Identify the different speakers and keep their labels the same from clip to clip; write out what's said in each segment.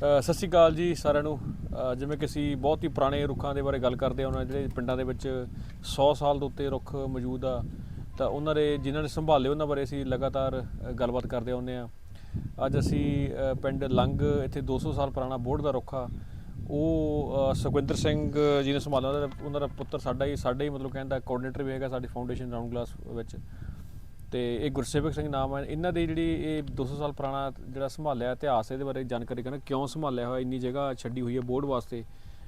Speaker 1: ਸਤਿ ਸ਼੍ਰੀ ਅਕਾਲ ਜੀ ਸਾਰਿਆਂ ਨੂੰ। ਜਿਵੇਂ ਕਿ ਅਸੀਂ ਬਹੁਤ ਹੀ ਪੁਰਾਣੇ ਰੁੱਖਾਂ ਦੇ ਬਾਰੇ ਗੱਲ ਕਰਦੇ ਆ ਉਹਨਾਂ ਜਿਹੜੇ ਪਿੰਡਾਂ ਦੇ ਵਿੱਚ 100 ਸਾਲ ਦੇ ਉੱਤੇ ਰੁੱਖ ਮੌਜੂਦ ਆ, ਤਾਂ ਉਹਨਾਂ ਦੇ ਜਿਨ੍ਹਾਂ ਨੇ ਸੰਭਾਲੇ ਉਹਨਾਂ ਬਾਰੇ ਅਸੀਂ ਲਗਾਤਾਰ ਗੱਲਬਾਤ ਕਰਦੇ ਆਉਂਦੇ ਆ ਅੱਜ ਅਸੀਂ ਪਿੰਡ ਲੰਗ, ਇੱਥੇ 200 ਸਾਲ ਪੁਰਾਣਾ ਬੋਰਡ ਦਾ ਰੁੱਖ ਆ। ਉਹ ਸੁਖਵਿੰਦਰ ਸਿੰਘ ਜੀ ਨੇ ਸੰਭਾਲਿਆ, ਉਹਨਾਂ ਦਾ- ਉਹਨਾਂ ਦਾ ਪੁੱਤਰ ਸਾਡਾ ਹੀ ਸਾਡਾ ਹੀ ਮਤਲਬ ਕਹਿੰਦਾ ਕੋਆਰਡੀਨੇਟਰ ਵੀ ਹੈਗਾ ਸਾਡੀ ਫਾਊਂਡੇਸ਼ਨ ਰਾਉਂਡ ਗਲਾਸ ਵਿੱਚ। ਤੇ ਇਹ ਗੁਰਸੇਵਕ ਸਿੰਘ ਨਾਮ ਹੈ ਇਹਨਾਂ ਦੀ ਜਿਹੜੀ ਇਹ 200 ਸਾਲ ਪੁਰਾਣਾ ਜਿਹੜਾ ਸੰਭਾਲਿਆ ਇਤਿਹਾਸ ਇਹਦੇ ਬਾਰੇ ਜਾਣਕਾਰੀ ਕਰਨਾ। ਕਿਉਂ ਸੰਭਾਲਿਆ ਹੋਇਆ? ਇੰਨੀ ਜਗ੍ਹਾ ਛੱਡੀ ਹੋਈ ਹੈ ਬੋਰਡ ਵਾਸਤੇ।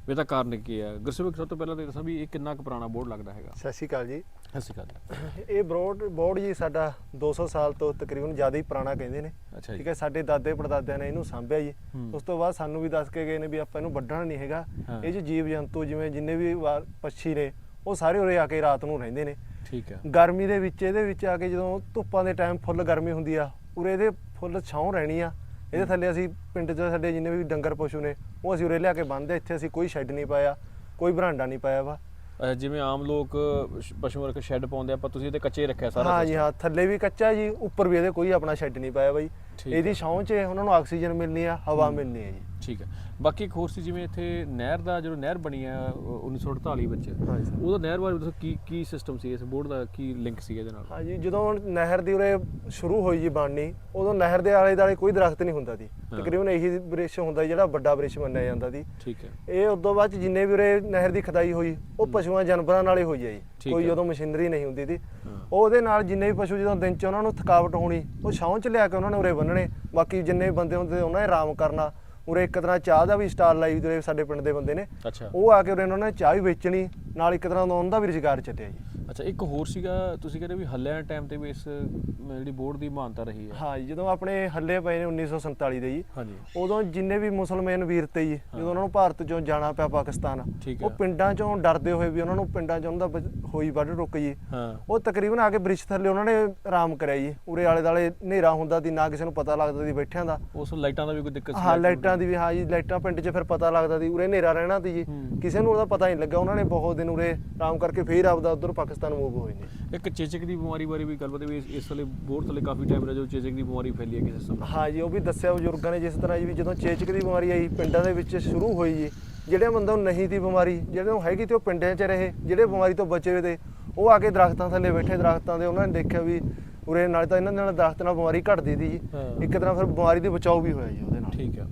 Speaker 1: ਇਹਦਾ ਕਾਰਨ ਕੀ ਹੈ? ਗੁਰਸੇਵਕ ਸਭ ਤੋਂ ਪਹਿਲਾਂ ਤਾਂ ਦੱਸਾਂ ਵੀ ਇਹ ਕਿੰਨਾ ਕੁ ਪੁਰਾਣਾ ਬੋਰਡ ਲੱਗਦਾ ਹੈਗਾ।
Speaker 2: ਸਤਿ ਸ਼੍ਰੀ ਅਕਾਲ ਜੀ।
Speaker 1: ਸਤਿ ਸ਼੍ਰੀ ਅਕਾਲ
Speaker 2: ਇਹ ਬੋਰਡ ਬੋਰਡ ਜੀ ਸਾਡਾ 200 ਸਾਲ ਤੋਂ ਤਕਰੀਬਨ ਜ਼ਿਆਦਾ ਹੀ ਪੁਰਾਣਾ ਕਹਿੰਦੇ ਨੇ।
Speaker 1: ਜੀ।
Speaker 2: ਠੀਕ ਹੈ ਸਾਡੇ ਦਾਦੇ ਪੜਦਾਦਿਆਂ ਨੇ ਇਹਨੂੰ ਸਾਂਭਿਆ ਜੀ। ਉਸ ਤੋਂ ਬਾਅਦ ਸਾਨੂੰ ਵੀ ਦੱਸ ਕੇ ਗਏ ਨੇ ਵੀ ਆਪਾਂ ਇਹਨੂੰ ਵੱਢਣਾ ਨਹੀਂ ਹੈਗਾ। ਇਹ 'ਚ ਜੀਵ ਜੰਤੂ ਜਿਵੇਂ ਜਿੰਨੇ ਵੀ ਵਾ- ਪੰਛੀ ਨੇ ਉਹ ਸਾਰੇ ਉਰੇ ਆ ਕੇ ਰਾਤ ਨੂੰ ਰਹਿੰਦੇ ਨੇ।
Speaker 1: ਠੀਕ ਹੈ।
Speaker 2: ਗਰਮੀ ਦੇ ਵਿੱਚ ਇਹਦੇ ਵਿੱਚ ਆ ਕੇ ਜਦੋਂ ਧੁੱਪਾਂ ਦੇ ਟਾਈਮ ਫੁੱਲ ਗਰਮੀ ਹੁੰਦੀ ਆ ਉਰੇ ਇਹਦੇ ਫੁੱਲ ਛਾਂ ਰਹਿਣੀ ਆ। ਇਹਦੇ ਥੱਲੇ ਅਸੀਂ ਪਿੰਡ 'ਚ ਸਾਡੇ ਜਿੰਨੇ ਵੀ ਡੰਗਰ ਪਸ਼ੂ ਨੇ ਉਹ ਅਸੀਂ ਉਰੇ ਲਿਆ ਕੇ ਬੰਨ੍ਹਦੇ ਇੱਥੇ ਅਸੀਂ ਕੋਈ ਸ਼ੈੱਡ ਨਹੀਂ ਪਾਇਆ ਕੋਈ ਬਰਾਂਡਾ ਨਹੀਂ ਪਾਇਆ ਵਾ।
Speaker 1: ਅੱਛਾ, ਜਿਵੇਂ ਆਮ ਲੋਕ ਸ਼- ਪਸ਼ੂਆਂ ਰੱਖ ਸ਼ੈੱਡ ਪਾਉਂਦੇ ਆ ਪਰ ਤੁਸੀਂ ਇਹਦੇ ਕੱਚੇ ਰੱਖਿਆ ਸਾਰਾ
Speaker 2: ਹਾਂ ਜੀ। ਹਾਂ ਥੱਲੇ ਵੀ ਕੱਚਾ ਜੀ ਉੱਪਰ ਵੀ ਇਹਦੇ ਕੋਈ ਆਪਣਾ ਸ਼ੈੱਡ ਨਹੀਂ ਪਾਇਆ ਬਾਈ। ਇਹਦੀ। ਛਾਂ 'ਚ ਉਹਨਾਂ ਨੂੰ ਆਕਸੀਜਨ ਮਿਲਣੀ ਆ ਹਵਾ ਮਿਲਣੀ ਆ ਜੀ।
Speaker 1: ਠੀਕ ਹੈ। ਬਾਕੀ ਇੱਕ ਹੋਰ ਸੀ ਜਿਵੇਂ ਇੱਥੇ ਨਹਿਰ ਦਾ ਜਦੋਂ ਨਹਿਰ ਬਣੀ ਆ ਅ, 1948 ਵਿੱਚ
Speaker 2: ਹਾਂਜੀ ਸਰ।
Speaker 1: ਉਹਦਾ ਨਹਿਰ ਬਾਰੇ ਦੱਸੋ ਕੀ ਕੀ ਸਿਸਟਮ ਸੀ ਇਸ ਬੋਰਡ ਦਾ ਕੀ ਲਿੰਕ ਸੀ ਇਹਦੇ ਨਾਲ?
Speaker 2: ਹਾਂਜੀ ਜਦੋਂ ਨਹਿਰ ਦੀ ਉਰੇ ਸ਼ੁਰੂ ਹੋਈ ਜੀ ਬਣਨੀ ਉਦੋਂ ਨਹਿਰ ਦੇ ਆਲੇ ਦੁਆਲੇ ਕੋਈ ਦਰਖਤ ਨਹੀਂ ਹੁੰਦਾ ਸੀ।
Speaker 1: ਹਾਂ।
Speaker 2: ਤਕਰੀਬਨ ਇਹੀ ਬ੍ਰਿਸ਼ ਹੁੰਦਾ ਜਿਹੜਾ ਵੱਡਾ ਬ੍ਰਿਸ਼ ਮੰਨਿਆ ਜਾਂਦਾ ਸੀ।
Speaker 1: ਠੀਕ ਹੈ।
Speaker 2: ਇਹ ਉਦੋਂ ਬਾਅਦ 'ਚ ਜਿੰਨੇ ਵੀ ਉਰੇ ਨਹਿਰ ਦੀ ਖਦਾਈ ਹੋਈ ਉਹ ਪਸ਼ੂਆਂ ਜਾਨਵਰਾਂ ਨਾਲ ਹੀ ਹੋਈ ਹੈ
Speaker 1: ਠੀਕ
Speaker 2: ਜੀ ਕੋਈ
Speaker 1: ਹੈ।
Speaker 2: ਜਦੋਂ ਮਸ਼ੀਨਰੀ ਨਹੀਂ ਹੁੰਦੀ ਸੀ।
Speaker 1: ਹਾਂ।
Speaker 2: ਉਹਦੇ ਨਾਲ ਜਿੰਨੇ ਵੀ ਪਸ਼ੂ ਜਦੋਂ ਦਿਨ 'ਚ ਉਹਨਾਂ ਨੂੰ ਥਕਾਵਟ ਹੋਣੀ ਉਹ ਛਾਂ 'ਚ ਲਿਆ ਕੇ ਉਹਨਾਂ ਨੇ ਉਰੇ ਬੰਨਣੇ ਬਾਕੀ ਜਿੰਨੇ ਵੀ ਬੰਦੇ ਹੁੰਦੇ ਉਹਨਾਂ ਨੇ ਆਰਾਮ ਕਰਨਾ। ਉਰੇ ਇੱਕ ਤਰ੍ਹਾਂ ਚਾਹ ਦਾ ਵੀ ਸਟਾਲ ਲਾਈ ਜਿਹੜੇ ਸਾਡੇ ਪਿੰਡ ਦੇ ਬੰਦੇ ਨੇ।
Speaker 1: ਅੱਛਾ।
Speaker 2: ਉਹ ਆ ਕੇ ਉਰੇ ਉਹਨਾਂ ਨੇ ਚਾਹ ਵੀ ਵੇਚਣੀ ਨਾਲ ਇੱਕ ਤਰ੍ਹਾਂ ਦਾ ਉਹਨਾਂ ਦਾ ਵੀ ਰੁਜ਼ਗਾਰ ਚੱਲਿਆ ਜੀ।
Speaker 1: ਅੱਛਾ ਇੱਕ ਹੋਰ ਸੀਗਾ ਤੁਸੀਂ ਕਹਿੰਦੇ ਵੀ ਹੱਲਿਆਂ ਟਾਈਮ ਤੇ ਵੀ ਇਸ ਜਿਹੜੀ ਬੋਰਡ ਦੀ ਮਾਨਤਾ ਰਹੀ ਹੈ।
Speaker 2: ਹਾਂ ਜੀ ਜਦੋਂ ਆਪਣੇ ਹੱਲੇ ਪਏ ਨੇ 1947 ਦੇ ਜੀ
Speaker 1: ਹਾਂਜੀ
Speaker 2: ਉਦੋਂ ਜਿੰਨੇ ਵੀ ਮੁਸਲਮਾਨ ਵੀਰ ਤੇ ਜੀ ਜਦੋਂ ਉਹਨਾਂ ਨੂੰ ਭਾਰਤ ਚੋਂ ਜਾਣਾ ਪਿਆ ਪਾਕਿਸਤਾਨ ਉਹ। ਪਿੰਡਾਂ ਚੋਂ ਡਰਦੇ ਹੋਏ ਵੀ ਉਹਨਾਂ ਨੂੰ ਪਿੰਡਾਂ ਚੋਂ ਉਹਨਾਂ ਦਾ ਹੋਈ ਵੱਢ ਰੁਕ ਜੀ।
Speaker 1: ਹਾਂ।
Speaker 2: ਉਹ ਤਕਰੀਬਨ ਆ ਕੇ ਬ੍ਰਿਜ ਥੱਲੇ ਉਹਨਾਂ ਨੇ ਆਰਾਮ ਕਰਿਆ ਜੀ ਉਰੇ ਆਲੇ ਦਾਲੇ ਹਨੇਰਾ ਹੁੰਦਾ ਸੀ ਨਾ ਕਿਸੇ ਨੂੰ ਪਤਾ ਲੱਗਦਾ ਸੀ ਬੈਠਿਆਂ ਦਾ।
Speaker 1: ਉਸ ਲਾਈਟਾਂ ਦਾ ਵੀ ਕੋਈ ਦਿੱਕਤ ਸੀ?
Speaker 2: ਹਾਂ ਲਾਈਟਾਂ ਦੀ ਵੀ ਹਾਂ ਜੀ ਲਾਈਟਾਂ ਪਿੰਡ 'ਚ ਫਿਰ ਪਤਾ ਲੱਗਦਾ ਸੀ ਉਰੇ ਹਨੇਰਾ ਰਹਿਣਾ ਸੀ ਜੀ। ਕਿਸੇ ਨੂੰ ਉਹਦਾ ਪਤਾ ਨਹੀਂ ਲੱਗਾ ਉਹਨਾਂ ਨੇ ਬਹੁਤ ਦਿਨ ਉਰੇ ਆਰਾਮ ਕਰਕੇ ਫੇਰ ਆਪਦਾ ਉਧਰ ਪਾਕਿਸਤਾਨ ਮੂਵ ਹੋਏ ਨੇ।
Speaker 1: ਇੱਕ ਚੇਚਕ ਦੀ ਬਿਮਾਰੀ ਬਾਰੇ ਵੀ ਗੱਲਬਾਤ ਵੀ ਇਸ- ਵੇਲੇ ਬੋਰਡ ਥੱਲੇ ਕਾਫੀ ਟਾਈਮ ਰਿਹਾ ਜੋ ਚੇਚਕ ਦੀ ਬਿਮਾਰੀ ਫੈਲੀ ਹੈ ਕਿਸੇ ਸਮੇਂ
Speaker 2: ਹਾਂ ਜੀ ਉਹ ਵੀ ਦੱਸਿਆ ਬਜ਼ੁਰਗਾਂ ਨੇ ਜਿਸ ਤਰ੍ਹਾਂ ਜੀ ਵੀ ਜਦੋਂ ਚੇਚਕ ਦੀ ਬਿਮਾਰੀ ਆਈ ਪਿੰਡਾਂ ਦੇ ਵਿੱਚ ਸ਼ੁਰੂ ਹੋਈ ਜੀ ਜਿਹੜੇ ਬੰਦੇ ਨੂੰ ਨਹੀਂ ਦੀ ਬਿਮਾਰੀ ਜਿਹੜੇ ਨੂੰ ਹੈਗੀ ਤੇ ਉਹ ਪਿੰਡਾਂ 'ਚ ਰਹੇ ਜਿਹੜੇ ਬਿਮਾਰੀ ਤੋਂ ਬਚੇ ਹੋਏ ਤੇ ਉਹ ਆ ਕੇ ਦਰਖਤਾਂ ਥੱਲੇ ਬੈਠੇ ਦਰਖਤਾਂ ਦੇ ਉਹਨਾਂ ਨੇ ਦੇਖਿਆ ਵੀ ਉਰੇ ਨਾਲੇ ਤਾਂ ਇਹਨਾਂ ਦੇ ਨਾਲ ਦਰਖਤ ਨਾਲ ਬਿਮਾਰੀ ਘਟਦੀ ਸੀ ਜੀ। ਇੱਕ ਤਰ੍ਹਾਂ ਫਿਰ ਬਿਮਾਰੀ ਦੇ ਬਚਾਓ ਵੀ ਹੋਇਆ ਜੀ ਉਹਦੇ ਨਾਲ।
Speaker 1: ਠੀਕ ਹੈ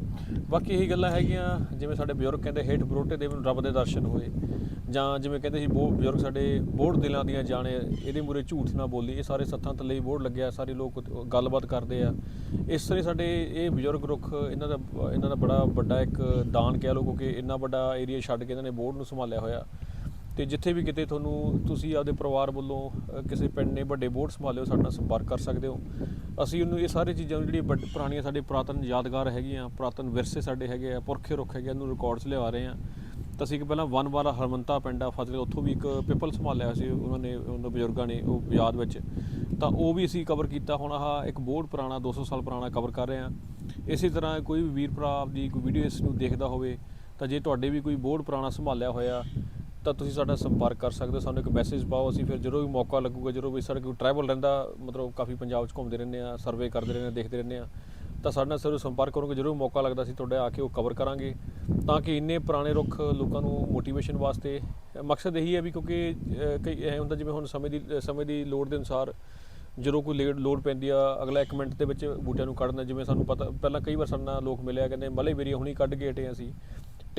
Speaker 1: ਬਾਕੀ ਇਹੀ ਗੱਲਾਂ ਹੈਗੀਆਂ ਜਿਵੇਂ ਸਾਡੇ ਬਜ਼ੁਰਗ ਕਹਿੰਦੇ ਹੇਠ ਬਰੋਟੇ ਦੇ ਮੈਨੂੰ ਰੱਬ ਦੇ ਦਰਸ਼ਨ ਹੋਏ। ਜਾਂ ਜਿਵੇਂ ਕਹਿੰਦੇ ਸੀ ਬੋ ਬਜ਼ੁਰਗ ਸਾਡੇ ਬੋਰਡ ਦਿਲਾਂ ਦੀਆਂ ਜਾਣੇ ਇਹਦੇ ਮੂਰੇ ਝੂਠ ਨਾ ਬੋਲੀ ਇਹ ਸਾਰੇ ਸੱਥਾਂ ਥੱਲੇ ਹੀ ਬੋੜ ਲੱਗਿਆ ਸਾਰੇ ਲੋਕ ਗੱਲਬਾਤ ਕਰਦੇ ਆ। ਇਸ ਤਰ੍ਹਾਂ ਸਾਡੇ ਇਹ ਬਜ਼ੁਰਗ ਰੁੱਖ ਇਹਨਾਂ ਦਾ ਇਹਨਾਂ ਦਾ ਬੜਾ ਵੱਡਾ ਇੱਕ ਦਾਨ ਕਹਿ ਲਓ ਕਿਉਂਕਿ ਇੰਨਾ ਵੱਡਾ ਏਰੀਆ ਛੱਡ ਕੇ ਇਹਨਾਂ ਨੇ ਬੋਰਡ ਨੂੰ ਸੰਭਾਲਿਆ ਹੋਇਆ। ਤੇ ਜਿੱਥੇ ਵੀ ਕਿਤੇ ਤੁਹਾਨੂੰ ਤੁਸੀਂ ਆਪਦੇ ਪਰਿਵਾਰ ਵੱਲੋਂ ਕਿਸੇ ਪਿੰਡ ਨੇ ਵੱਡੇ ਬੋਰਡ ਸੰਭਾਲਿਓ ਸਾਡੇ ਨਾਲ ਸੰਪਰਕ ਕਰ ਸਕਦੇ ਹੋ। ਅਸੀਂ ਉਹਨੂੰ ਇਹ ਸਾਰੇ ਚੀਜ਼ਾਂ ਨੂੰ ਜਿਹੜੀਆਂ ਵੱਡ- ਪੁਰਾਣੀਆਂ ਸਾਡੇ ਪੁਰਾਤਨ ਯਾਦਗਾਰ ਹੈਗੀਆਂ ਪੁਰਾਤਨ ਵਿਰਸੇ ਸਾਡੇ ਹੈਗੇ ਆ ਪੁਰਖੇ ਰੁੱਖ ਹੈਗੇ ਆ, ਇਹਨੂੰ ਰਿਕਾਰਡਸ ਲਿਆ ਰਹੇ ਆ ਤਾਂ ਅਸੀਂ ਇੱਕ ਪਹਿਲਾਂ ਵਨ ਵਾਲਾ ਹਰਮੰਤਾ ਪਿੰਡ ਆ ਫਤਿਹ ਉੱਥੋਂ ਵੀ ਇੱਕ ਪਿਪਲ ਸੰਭਾਲਿਆ ਸੀ, ਉਹਨਾਂ ਨੇ, ਉਹਨਾਂ ਬਜ਼ੁਰਗਾਂ ਨੇ ਉਹ ਯਾਦ ਵਿੱਚ। ਤਾਂ ਉਹ ਵੀ ਅਸੀਂ ਕਵਰ ਕੀਤਾ, ਹੁਣ ਆਹ ਇੱਕ ਬੋਰਡ ਪੁਰਾਣਾ 200 ਸਾਲ ਪੁਰਾਣਾ ਕਵਰ ਕਰ ਰਹੇ ਆ ਇਸੇ ਤਰ੍ਹਾਂ ਕੋਈ ਵੀ ਵੀਰ ਭਰਾ ਆਪਦੀ ਕੋਈ ਵੀਡੀਓ ਇਸ ਨੂੰ ਦੇਖਦਾ ਹੋਵੇ, ਤਾਂ ਜੇ ਤੁਹਾਡੇ ਵੀ ਕੋਈ ਬੋਰਡ ਪੁਰਾਣਾ ਸੰਭਾਲਿਆ ਹੋਇਆ, ਤਾਂ ਤੁਸੀਂ ਸਾਡਾ ਸੰਪਰਕ ਕਰ ਸਕਦੇ ਹੋ। ਸਾਨੂੰ ਇੱਕ ਮੈਸੇਜ ਪਾਓ, ਅਸੀਂ ਫਿਰ ਜਦੋਂ ਵੀ ਮੌਕਾ ਲੱਗੂਗਾ, ਜਦੋਂ ਵੀ ਸਾਡਾ ਕੋਈ ਟਰੈਵਲ ਰਹਿੰਦਾ, ਮਤਲਬ ਕਾਫੀ ਪੰਜਾਬ 'ਚ ਘੁੰਮਦੇ ਰਹਿੰਦੇ ਆ ਸਰਵੇ ਕਰਦੇ ਰਹਿੰਦੇ ਆ ਦੇਖਦੇ ਰਹਿੰਦੇ ਆ ਤਾਂ ਸਾਡੇ ਨਾਲ ਜ਼ਰੂਰ ਸੰਪਰਕ ਕਰੋਗੇ ਜਦੋਂ ਵੀ ਮੌਕਾ ਲੱਗਦਾ ਸੀ ਤੁਹਾਡੇ ਆ ਕੇ ਉਹ ਕਵਰ ਕਰਾਂਗੇ। ਤਾਂ ਕਿ ਇੰਨੇ ਪੁਰਾਣੇ ਰੁੱਖ ਲੋਕਾਂ ਨੂੰ ਮੋਟੀਵੇਸ਼ਨ ਵਾਸਤੇ ਮਕਸਦ ਇਹੀ ਹੈ ਵੀ ਕਿਉਂਕਿ ਕਈ ਇਹ ਹੁੰਦਾ ਜਿਵੇਂ ਹੁਣ ਸਮੇਂ ਦੀ ਸਮੇਂ ਦੀ ਲੋੜ ਦੇ ਅਨੁਸਾਰ ਜਦੋਂ ਕੋਈ ਲੇਡ ਲੋਡ ਪੈਂਦੀ ਆ, ਅਗਲਾ 1 ਮਿੰਟ ਦੇ ਵਿੱਚ ਬੂਟਿਆਂ ਨੂੰ ਕੱਢਣਾ, ਜਿਵੇਂ ਸਾਨੂੰ ਪਤਾ, ਪਹਿਲਾਂ ਕਈ ਵਾਰ ਸਾਡੇ ਨਾਲ ਲੋਕ ਮਿਲਿਆ, ਕਹਿੰਦੇ ਮਲੇ ਬੇਰੀ ਹੁਣੀ ਕੱਢ ਕੇ ਹਟੇ ਅਸੀਂ।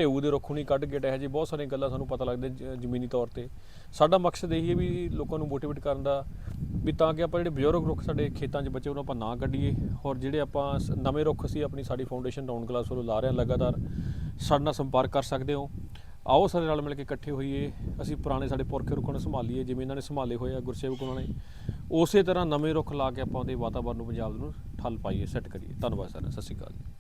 Speaker 1: ਢੇਊ ਦੇ ਰੁੱਖ ਨਹੀਂ ਕੱਢ ਕੇ ਹਟੇ ਜੀ, ਬਹੁਤ ਸਾਰੀਆਂ ਗੱਲਾਂ ਸਾਨੂੰ ਪਤਾ ਲੱਗਦੀਆਂ ਜ਼ਮੀਨੀ ਤੌਰ ਤੇ। ਸਾਡਾ ਮਕਸਦ ਇਹੀ ਹੈ ਵੀ ਲੋਕਾਂ ਨੂੰ ਮੋਟੀਵੇਟ ਕਰਨ ਦਾ, ਵੀ ਤਾਂ ਕਿ ਆਪਾਂ ਜਿਹੜੇ ਬਜ਼ੁਰਗ ਰੁੱਖ ਸਾਡੇ ਖੇਤਾਂ 'ਚ ਬਚੇ, ਉਹਨਾਂ ਆਪਾਂ ਨਾ ਕੱਢੀਏ। ਔਰ ਜਿਹੜੇ ਆਪਾਂ ਸ- ਨਵੇਂ ਰੁੱਖ ਅਸੀਂ ਆਪਣੀ ਸਾਡੀ ਫਾਊਂਡੇਸ਼ਨ ਡਾਊਨ ਕਲਾਸ ਵੱਲੋਂ ਲਾ ਰਹੇ ਹਾਂ ਲਗਾਤਾਰ, ਸਾਡੇ ਨਾਲ ਸੰਪਰਕ ਕਰ ਸਕਦੇ ਹੋ। ਆਓ ਸਾਰੇ ਨਾਲ ਮਿਲ ਕੇ ਇਕੱਠੇ ਹੋਈਏ, ਅਸੀਂ ਪੁਰਾਣੇ ਸਾਡੇ ਪੁਰਖੇ ਰੁੱਖਾਂ ਨੂੰ ਸੰਭਾਲੀਏ, ਜਿਵੇਂ ਇਹਨਾਂ ਨੇ ਸੰਭਾਲੇ ਹੋਏ ਆ ਗੁਰਸੇਵਕ ਉਹਨਾਂ ਨੇ। ਉਸੇ ਤਰ੍ਹਾਂ ਨਵੇਂ ਰੁੱਖ ਲਾ ਕੇ ਆਪਾਂ ਉਹਦੇ ਵਾਤਾਵਰਨ ਨੂੰ ਪੰਜਾਬ ਨੂੰ ਠੱਲ ਪਾਈਏ, ਸੈੱਟ ਕਰੀਏ। ਧੰਨਵਾਦ ਸਾਰਿਆਂ ਸਤਿ ਸ਼੍ਰੀ ਅਕਾਲ ਜੀ।